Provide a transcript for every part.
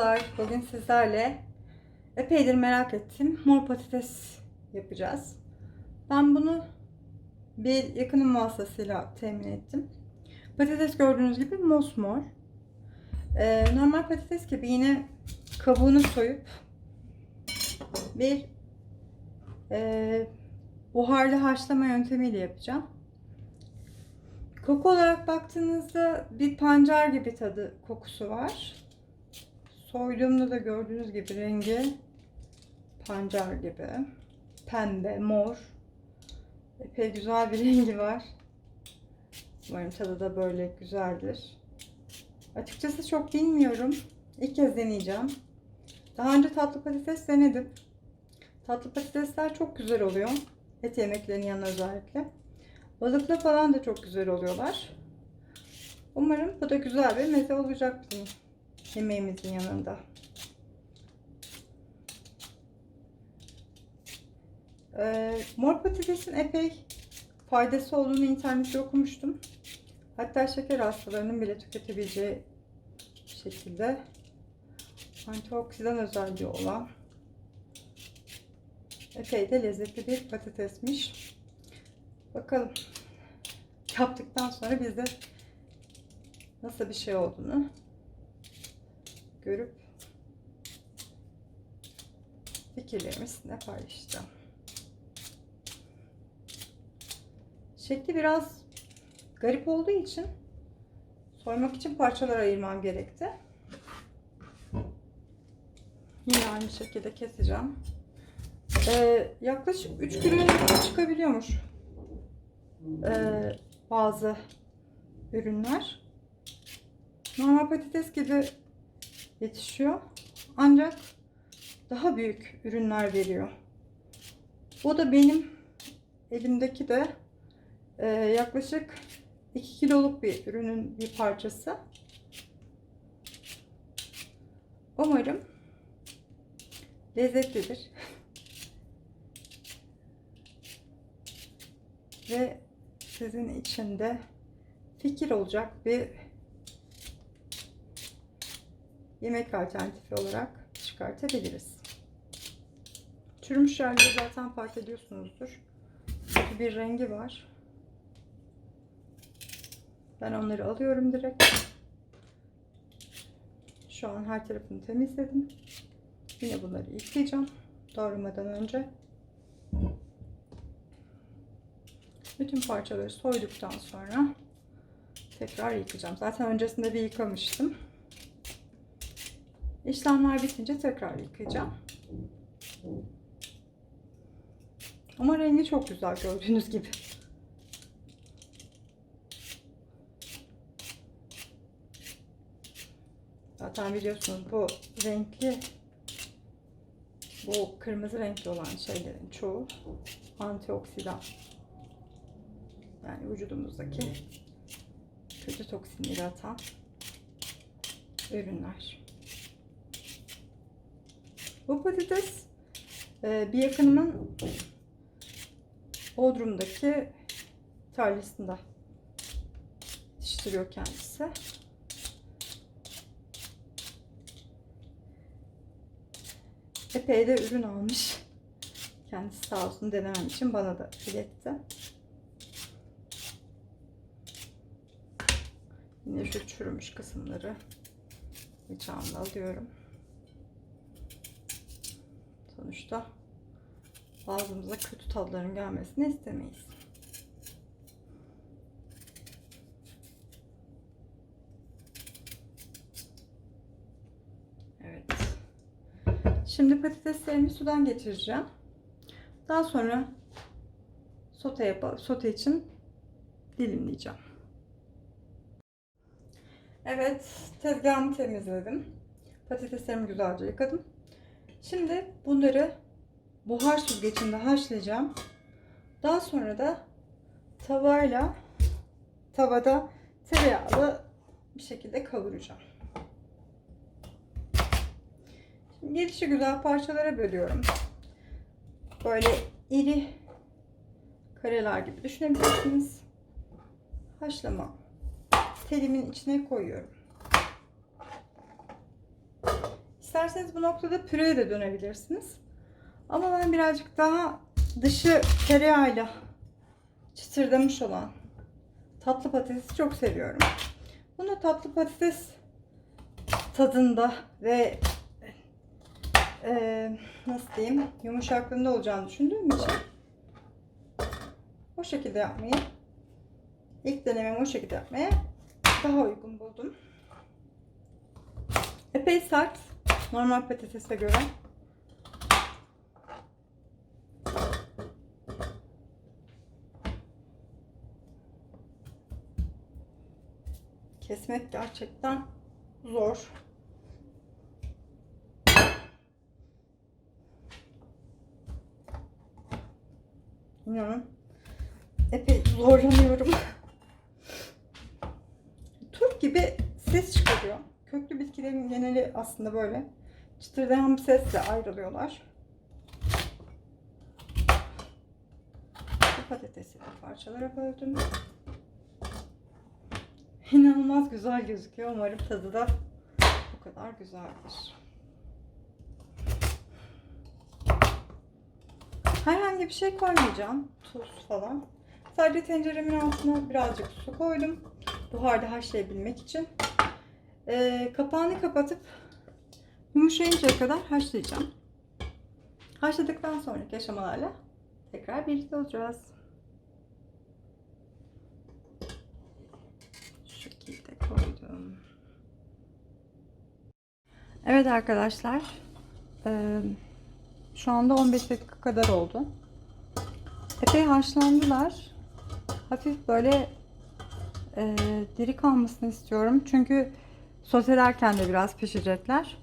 Merhabalar, bugün sizlerle epeydir merak ettim. Mor patates yapacağız. Ben bunu bir yakınım vasıtasıyla temin ettim. Patates gördüğünüz gibi mosmor. Ee, normal patates gibi yine kabuğunu soyup bir e, buharlı haşlama yöntemiyle yapacağım. Koku olarak baktığınızda bir pancar gibi tadı kokusu var. Soyduğumda da gördüğünüz gibi rengi pancar gibi. Pembe, mor. Epey güzel bir rengi var. Umarım tadı da böyle güzeldir. Açıkçası çok bilmiyorum. İlk kez deneyeceğim. Daha önce tatlı patates denedim. Tatlı patatesler çok güzel oluyor. Et yemeklerinin yanına özellikle. Balıkla falan da çok güzel oluyorlar. Umarım bu da güzel bir meze olacak bizim yemeğimizin yanında. Ee, mor patatesin epey faydası olduğunu internette okumuştum. Hatta şeker hastalarının bile tüketebileceği şekilde antioksidan özelliği olan epey de lezzetli bir patatesmiş. Bakalım yaptıktan sonra biz de nasıl bir şey olduğunu görüp fikirlerimi sizinle paylaşacağım. Şekli biraz garip olduğu için soymak için parçalar ayırmam gerekti. Yine aynı şekilde keseceğim. Ee, yaklaşık 3 kilo çıkabiliyormuş ee, bazı ürünler. Normal patates gibi yetişiyor. Ancak daha büyük ürünler veriyor. Bu da benim elimdeki de e, yaklaşık 2 kiloluk bir ürünün bir parçası. Umarım lezzetlidir. Ve sizin için de fikir olacak bir yemek alternatifi olarak çıkartabiliriz. Çürümüş yerleri zaten fark ediyorsunuzdur. Kötü bir rengi var. Ben onları alıyorum direkt. Şu an her tarafını temizledim. Yine bunları yıkayacağım doğramadan önce. Bütün parçaları soyduktan sonra tekrar yıkayacağım. Zaten öncesinde bir yıkamıştım. İşlemler bitince tekrar yıkayacağım. Ama rengi çok güzel gördüğünüz gibi. Zaten biliyorsunuz bu renkli bu kırmızı renkli olan şeylerin çoğu antioksidan. Yani vücudumuzdaki kötü toksinleri atan ürünler. Bu patates e, bir yakınımın Bodrum'daki tarlasında yetiştiriyor kendisi. Epey de ürün almış. Kendisi sağ olsun denemem için bana da iletti. Yine şu çürümüş kısımları bıçağımla alıyorum. Sonuçta ağzımıza kötü tatların gelmesini istemeyiz. Evet. Şimdi patateslerimi sudan geçireceğim. Daha sonra sote yapalım. Sote için dilimleyeceğim. Evet, tezgahımı temizledim. Patateslerimi güzelce yıkadım. Şimdi bunları buhar süzgecinde haşlayacağım. Daha sonra da tavayla tavada tereyağlı bir şekilde kavuracağım. Şimdi gelişi güzel parçalara bölüyorum. Böyle iri kareler gibi düşünebilirsiniz. Haşlama telimin içine koyuyorum. İsterseniz bu noktada püreye de dönebilirsiniz. Ama ben birazcık daha dışı tereyağıyla çıtırdamış olan tatlı patatesi çok seviyorum. Bunu tatlı patates tadında ve e, nasıl diyeyim yumuşaklığında olacağını düşündüğüm için o şekilde yapmayı ilk denememi o şekilde yapmaya daha uygun buldum. Epey sert normal patatese göre. Kesmek gerçekten zor. İnanın epey zorlanıyorum. Turp gibi ses çıkarıyor. Köklü bitkilerin geneli aslında böyle çıtırdayan bir sesle ayrılıyorlar. Bu patatesi de parçalara böldüm. İnanılmaz güzel gözüküyor. Umarım tadı da bu kadar güzeldir. Herhangi bir şey koymayacağım. Tuz falan. Sadece tenceremin altına birazcık su koydum. Buharda haşlayabilmek için. Ee, kapağını kapatıp yumuşayıncaya kadar haşlayacağım. Haşladıktan sonraki aşamalarla tekrar birlikte olacağız. Şekilde koydum. Evet arkadaşlar. Ee, şu anda 15 dakika kadar oldu. Epey haşlandılar. Hafif böyle e, diri kalmasını istiyorum. Çünkü sotelerken de biraz pişecekler.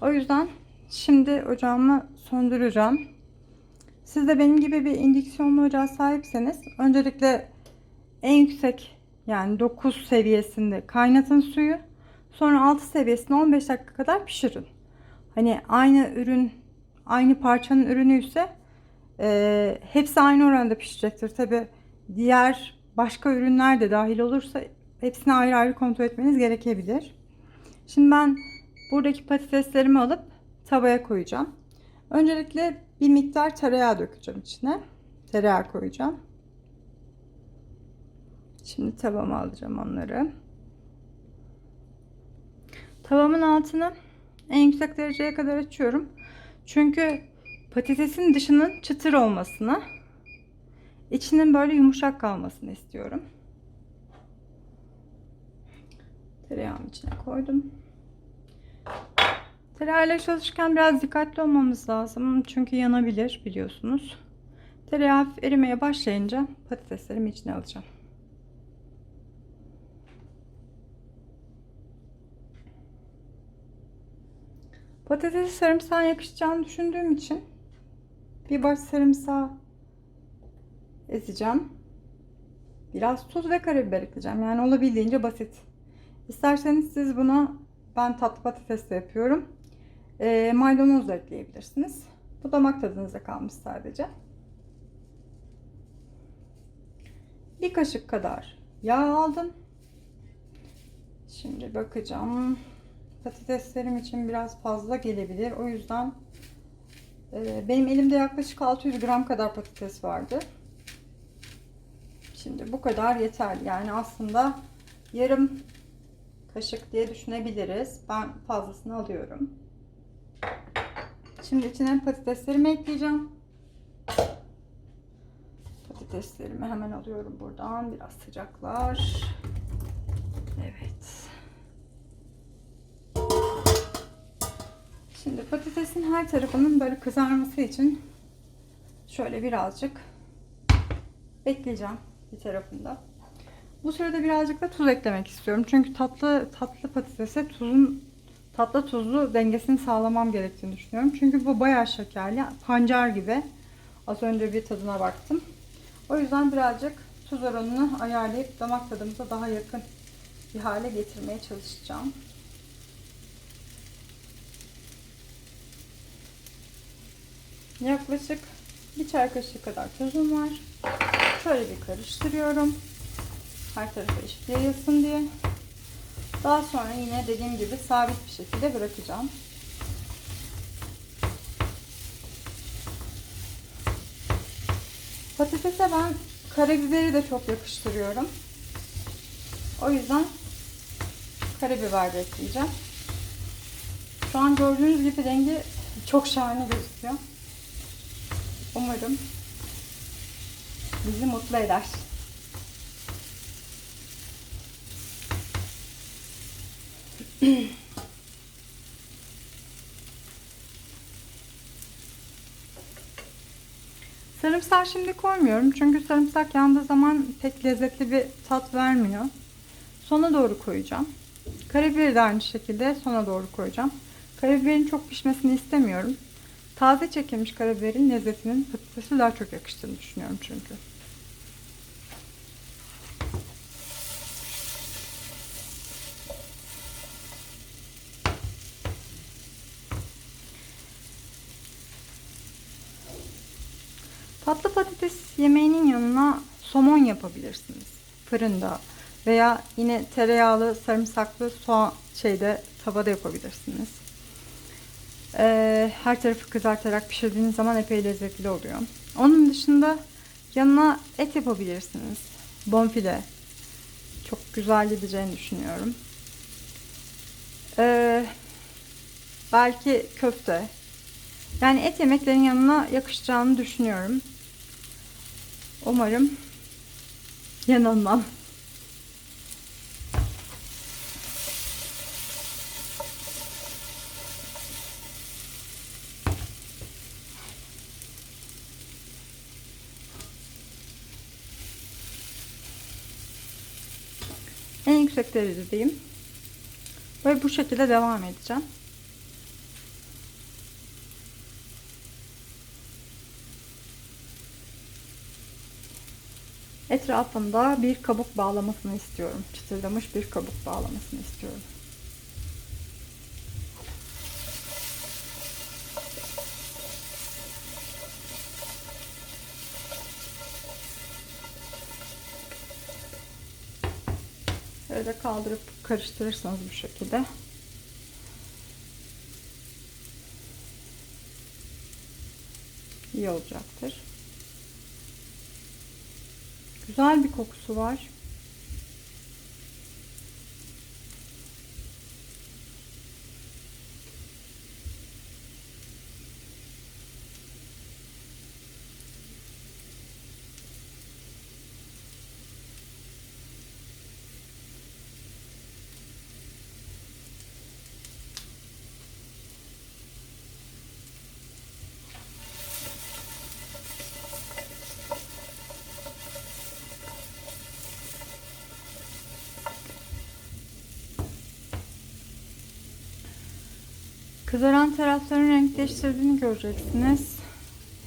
O yüzden şimdi ocağımı söndüreceğim. Siz de benim gibi bir indüksiyonlu ocağa sahipseniz öncelikle en yüksek yani 9 seviyesinde kaynatın suyu. Sonra 6 seviyesinde 15 dakika kadar pişirin. Hani aynı ürün, aynı parçanın ürünü ise e, hepsi aynı oranda pişecektir. Tabi diğer başka ürünler de dahil olursa hepsini ayrı ayrı kontrol etmeniz gerekebilir. Şimdi ben buradaki patateslerimi alıp tavaya koyacağım. Öncelikle bir miktar tereyağı dökeceğim içine. Tereyağı koyacağım. Şimdi tavama alacağım onları. Tavamın altını en yüksek dereceye kadar açıyorum. Çünkü patatesin dışının çıtır olmasını, içinin böyle yumuşak kalmasını istiyorum. Tereyağımı içine koydum. Tereyağıyla çalışırken biraz dikkatli olmamız lazım. Çünkü yanabilir biliyorsunuz. Tereyağı erimeye başlayınca patateslerimi içine alacağım. Patatesi sarımsağa yakışacağını düşündüğüm için bir baş sarımsağı ezeceğim. Biraz tuz ve karabiber ekleyeceğim. Yani olabildiğince basit. İsterseniz siz bunu ben tatlı patates de yapıyorum. E, maydanoz da ekleyebilirsiniz. Bu damak tadınıza kalmış sadece. Bir kaşık kadar yağ aldım. Şimdi bakacağım. Patateslerim için biraz fazla gelebilir. O yüzden e, benim elimde yaklaşık 600 gram kadar patates vardı. Şimdi bu kadar yeterli. Yani aslında yarım kaşık diye düşünebiliriz. Ben fazlasını alıyorum. Şimdi içine patateslerimi ekleyeceğim. Patateslerimi hemen alıyorum buradan. Biraz sıcaklar. Evet. Şimdi patatesin her tarafının böyle kızarması için şöyle birazcık bekleyeceğim bir tarafında. Bu sırada birazcık da tuz eklemek istiyorum. Çünkü tatlı tatlı patatese tuzun tatlı tuzlu dengesini sağlamam gerektiğini düşünüyorum. Çünkü bu bayağı şekerli. Pancar gibi. Az önce bir tadına baktım. O yüzden birazcık tuz oranını ayarlayıp damak tadımıza daha yakın bir hale getirmeye çalışacağım. Yaklaşık bir çay kaşığı kadar tuzum var. Şöyle bir karıştırıyorum. Her tarafa eşit yayılsın diye. Daha sonra yine dediğim gibi sabit bir şekilde bırakacağım. Patatese ben karabiberi de çok yakıştırıyorum. O yüzden karabiber de ekleyeceğim. Şu an gördüğünüz gibi rengi çok şahane gözüküyor. Umarım bizi mutlu eder. Sarımsak şimdi koymuyorum çünkü sarımsak yandığı zaman pek lezzetli bir tat vermiyor. Sona doğru koyacağım. Karabiberi de aynı şekilde sona doğru koyacağım. Karabiberin çok pişmesini istemiyorum. Taze çekilmiş karabiberin lezzetinin patatesi daha çok yakıştığını düşünüyorum çünkü. Tatlı patates yemeğinin yanına somon yapabilirsiniz. Fırında veya yine tereyağlı, sarımsaklı soğan şeyde tavada yapabilirsiniz. Ee, her tarafı kızartarak pişirdiğiniz zaman epey lezzetli oluyor. Onun dışında yanına et yapabilirsiniz. Bonfile. Çok güzel gideceğini düşünüyorum. Ee, belki köfte. Yani et yemeklerin yanına yakışacağını düşünüyorum. Umarım yanılmam. En yüksek derecedeyim. Ve bu şekilde devam edeceğim. Etrafında bir kabuk bağlamasını istiyorum. Çıtırdamış bir kabuk bağlamasını istiyorum. Böyle kaldırıp karıştırırsanız bu şekilde. iyi olacaktır. Güzel bir kokusu var. Kızaran tarafların renk değiştirdiğini göreceksiniz.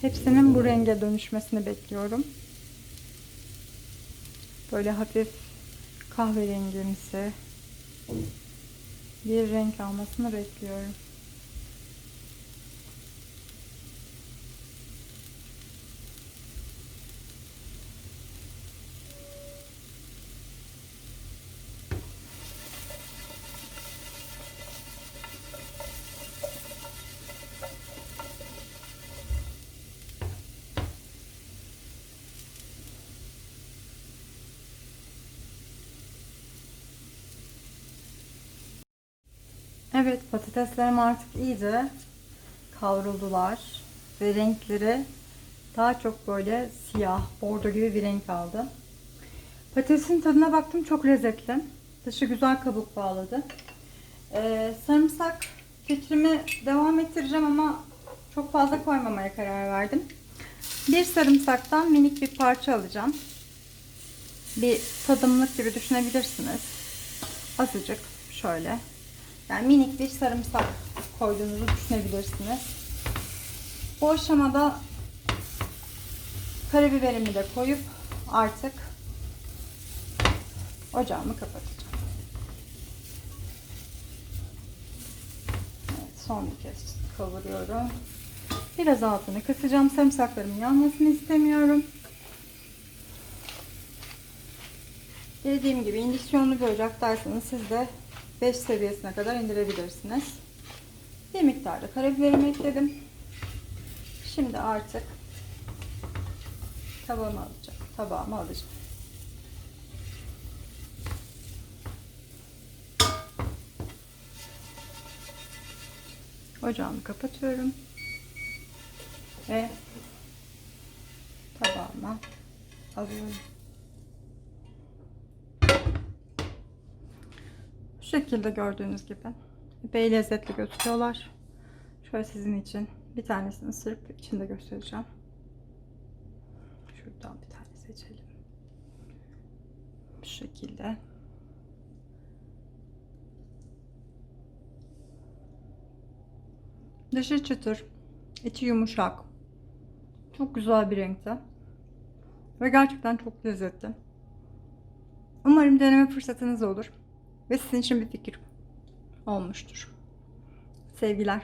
Hepsinin bu renge dönüşmesini bekliyorum. Böyle hafif kahverengimsi bir renk almasını bekliyorum. Evet patateslerim artık iyice kavruldular ve renkleri daha çok böyle siyah, bordo gibi bir renk aldı. Patatesin tadına baktım çok lezzetli. Dışı güzel kabuk bağladı. Ee, sarımsak fikrimi devam ettireceğim ama çok fazla koymamaya karar verdim. Bir sarımsaktan minik bir parça alacağım. Bir tadımlık gibi düşünebilirsiniz. Azıcık şöyle yani minik bir sarımsak koyduğunuzu düşünebilirsiniz. Bu aşamada karabiberimi de koyup artık ocağımı kapatacağım. Evet, son bir kez kavuruyorum. Biraz altını kısacağım. Sarımsaklarımın yanmasını istemiyorum. Dediğim gibi indiksiyonlu bir ocaktaysanız siz de 5 seviyesine kadar indirebilirsiniz. Bir miktarda karabiberimi ekledim. Şimdi artık tabağıma alacağım. Tabağıma alacağım. Ocağımı kapatıyorum. Ve tabağıma alıyorum. Bu şekilde gördüğünüz gibi. Epey lezzetli gözüküyorlar. Şöyle sizin için bir tanesini ısırıp içinde göstereceğim. Şuradan bir tane seçelim. Bu şekilde. Dışı çıtır, içi yumuşak. Çok güzel bir renkte. Ve gerçekten çok lezzetli. Umarım deneme fırsatınız olur. Ve sizin için bir fikir olmuştur. Sevgiler.